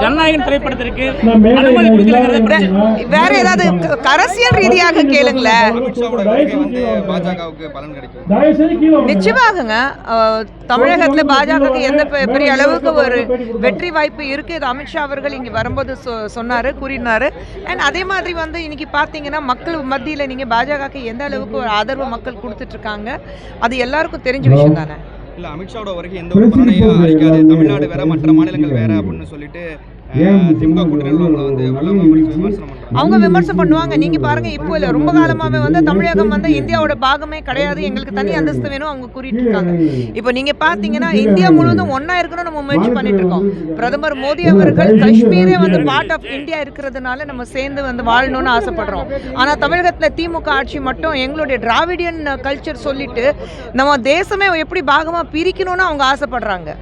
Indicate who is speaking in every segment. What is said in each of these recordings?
Speaker 1: ஜனநாயகன் திரைப்படத்திற்கு அனுமதி கொடுக்கலங்கிறத.
Speaker 2: வேற ஏதாவது அரசியல் ரீதியாக கேளுங்களேன். நிச்சயமாகங்க. தமிழகத்துல பாஜகவுக்கு எந்த பெ- பெரிய அளவுக்கு ஒரு வெற்றி வாய்ப்பு இருக்கு இது அமித்ஷா அவர்கள் இங்க வரும்போது சொ- சொன்னாரு கூறினாரு. அண்ட் அதே மாதிரி வந்து இன்னைக்கு பாத்தீங்கன்னா மக்கள் மத்தியில நீங்க பாஜகவுக்கு எந்த அளவுக்கு ஒரு ஆதரவு மக்கள் கொடுத்துட்டு இருக்காங்க அது எல்லாருக்கும் தெரிஞ்ச விஷயம் தானே?
Speaker 3: இல்ல அமித்ஷாவோட வருகை எந்த ஒரு பலனையும் அளிக்காது தமிழ்நாடு வேற மற்ற மாநிலங்கள் வேற அப்படின்னு சொல்லிட்டு
Speaker 2: அவங்க விமர்சனம் பண்ணுவாங்க. நீங்க பாருங்க இப்போ இல்ல ரொம்ப காலமாவே வந்து தமிழகம் வந்து இந்தியாவோட பாகமே கிடையாது. எங்களுக்கு தனி அந்தஸ்து வேணும் அவங்க கூறிட்டு இருக்காங்க. இப்போ நீங்க பாத்தீங்கன்னா இந்தியா முழுவதும் ஒண்ணா இருக்கணும் நம்ம முயற்சி பண்ணிட்டு இருக்கோம். பிரதமர் மோடி அவர்கள் காஷ்மீரே வந்து பார்ட் ஆஃப் இந்தியா இருக்கிறதுனால நம்ம சேர்ந்து வந்து வாழணும்னு ஆசைப்படுறோம். ஆனா தமிழகத்துல திமுக ஆட்சி மட்டும் எங்களுடைய டிராவிடியன் கல்ச்சர் சொல்லிட்டு நம்ம தேசமே எப்படி பாகமா பிரிக்கணும்னு அவங்க ஆசைப்படுறாங்க.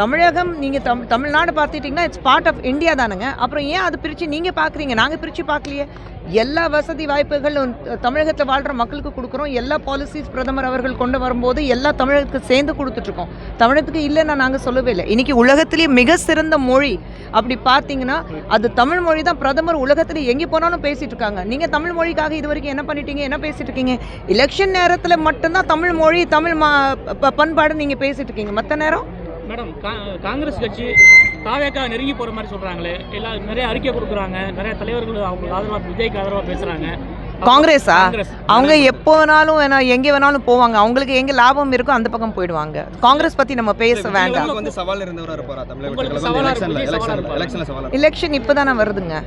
Speaker 2: தமிழகம் நீங்கள் தம் தமிழ்நாடு பார்த்துட்டிங்கன்னா இட்ஸ் பார்ட் ஆஃப் இந்தியா தானுங்க. அப்புறம் ஏன் அது பிரித்து நீங்கள் பார்க்குறீங்க? நாங்கள் பிரித்து பார்க்கலையே. எல்லா வசதி வாய்ப்புகளும் தமிழகத்தில் வாழ்கிற மக்களுக்கு கொடுக்குறோம். எல்லா பாலிசிஸ் பிரதமர் அவர்கள் கொண்டு வரும்போது எல்லா தமிழகத்துக்கு சேர்ந்து கொடுத்துட்ருக்கோம். தமிழகத்துக்கு இல்லைன்னா நாங்கள் சொல்லவே இல்லை. இன்றைக்கி உலகத்திலேயே மிக சிறந்த மொழி அப்படி பார்த்தீங்கன்னா அது தமிழ் மொழி தான் பிரதமர் உலகத்தில் எங்கே போனாலும் பேசிகிட்டு இருக்காங்க. நீங்கள் தமிழ் மொழிக்காக இது வரைக்கும் என்ன பண்ணிட்டீங்க என்ன பேசிகிட்டு இருக்கீங்க? எலெக்ஷன் நேரத்தில் மட்டும்தான் தமிழ் மொழி தமிழ் மா ப- பண்பாடு நீங்கள் பேசிகிட்டு இருக்கீங்க. மற்ற நேரம்
Speaker 1: மேடம் கா- காங்கிரஸ் கட்சி தாவேக்கா நெருங்கி போற மாதிரி சொல்றாங்களே. எல்லாம் நிறைய அறிக்கை கொடுக்குறாங்க. நிறைய தலைவர்கள் அவங்க ஆதரவா விஜய்க்கு ஆதரவா பேசுறாங்க.
Speaker 2: காங்கிரஸா? அவங்க எப்போ வேணாலும் வேணா எங்கே வேணாலும் போவாங்க. அவங்களுக்கு எங்க லாபம் இருக்கோ அந்த பக்கம் போயிடுவாங்க. காங்கிரஸ் பத்தி நம்ம பேச வேண்டாம். எலெக்ஷன் இப்போதானே வருதுங்க.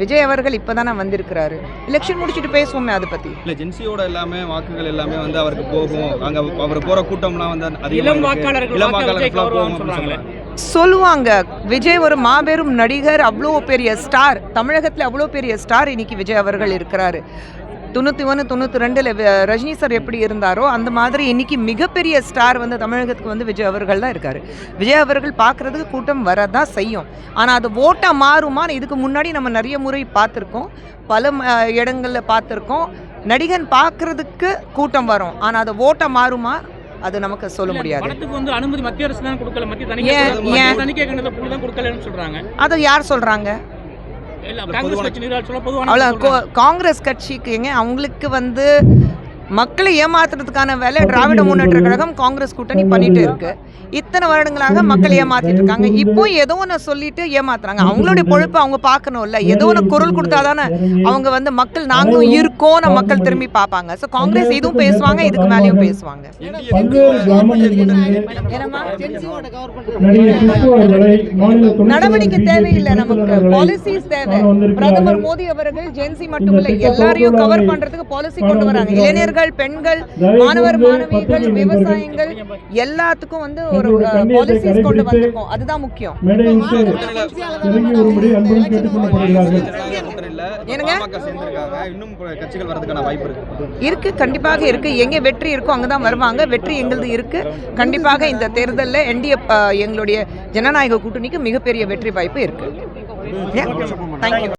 Speaker 2: விஜய் அவர்கள் இப்போதானே வந்திருக்கிறாரு. எலெக்ஷன் முடிச்சுட்டு பேசுவோமே அதை பத்தி.
Speaker 3: இல்ல ஜென்சியோட எல்லாமே வாக்குகள் எல்லாமே வந்து அவருக்கு போகும். அங்க அவர் போற கூட்டம்லாம் வந்து
Speaker 1: இளம். வாக்காளர்கள்
Speaker 3: இளம்
Speaker 1: வாக்கு
Speaker 3: வாக்காளர்கள் போகும்.
Speaker 2: சொல்லுவாங்க விஜய் ஒரு மாபெரும் நடிகர் அவ்வளோ பெரிய ஸ்டார் தமிழகத்தில் அவ்வளோ பெரிய ஸ்டார் இன்னைக்கு விஜய் அவர்கள் இருக்கிறாரு. தொண்ணூற்றி ஒன்று தொண்ணூற்றி ரெண்டில் ரஜினி சார் எப்படி இருந்தாரோ அந்த மாதிரி இன்னைக்கு மிகப்பெரிய ஸ்டார் வந்து தமிழகத்துக்கு வந்து விஜய் அவர்கள் தான் இருக்கார். விஜய் அவர்கள் பார்க்குறதுக்கு கூட்டம் வரதான் செய்யும். ஆனால் அது ஓட்டாக மாறுமான்னு இதுக்கு முன்னாடி நம்ம நிறைய முறை பார்த்துருக்கோம். பல இடங்கள்ல பார்த்துருக்கோம். நடிகன் பார்க்குறதுக்கு கூட்டம் வரும். ஆனால் அது ஓட்டாக மாறுமா? அது நமக்கு சொல்ல முடியாது.
Speaker 1: வந்து அனுமதி மத்திய அரசு தான் கொடுக்கல. மத்திய தணிக்கை? தணிக்கை தான் கொடுக்கலன்னு சொல்றாங்க.
Speaker 2: அதை யார் சொல்கிறாங்க
Speaker 1: காங்கிரஸ் கட்சி.
Speaker 2: காங்கிரஸ் கட்சிக்குங்க அவங்களுக்கு வந்து மக்களை ஏமாத்துறதுக்கான வேலை திராவிட முன்னேற்ற கழகம் காங்கிரஸ் கூட்டணி பண்ணிட்டு இருக்கு. இத்தனை வருடங்களாக மக்கள் ஏமாத்திட்டு இருக்காங்க. இப்போ ஏதோ ஒன்று சொல்லிட்டு ஏமாத்துறாங்க. அவங்களுடைய பொழுப்பு அவங்க பார்க்கணும்ல. ஏதோ ஒன்று குரல் கொடுத்தாதானே அவங்க வந்து மக்கள் நாங்களும் இருக்கோம்னு மக்கள் திரும்பி பார்ப்பாங்க. ஸோ காங்கிரஸ் இதுவும் பேசுவாங்க இதுக்கு மேலேயும் பேசுவாங்க. நடவடிக்கை தேவையில்லை நமக்கு. பாலிசிஸ் தேவை. பிரதமர் மோடி அவர்கள் ஜென்சி மட்டும் இல்ல எல்லாரையும் கவர் பண்றதுக்கு பாலிசி கொண்டு வராங்க. இளைஞர்கள் பெண்கள் மாணவர் மாணவிகள் விவசாயிகள் எல்லாத்துக்கும் வந்து ஒரு பாலிசிஸ் கொண்டு வந்திருக்கோம். அதுதான் முக்கியம். இருக்கு கண்டிப்பாக இருக்கு. எங்க வெற்றி இருக்கோ அங்கதான் வருவாங்க. வெற்றி எங்களுது இருக்கு. கண்டிப்பாக இந்த தேர்தலில் என்டிஏ எங்களுடைய ஜனநாயக கூட்டணிக்கு மிகப்பெரிய வெற்றி வாய்ப்பு இருக்கு. தேங்க்யூ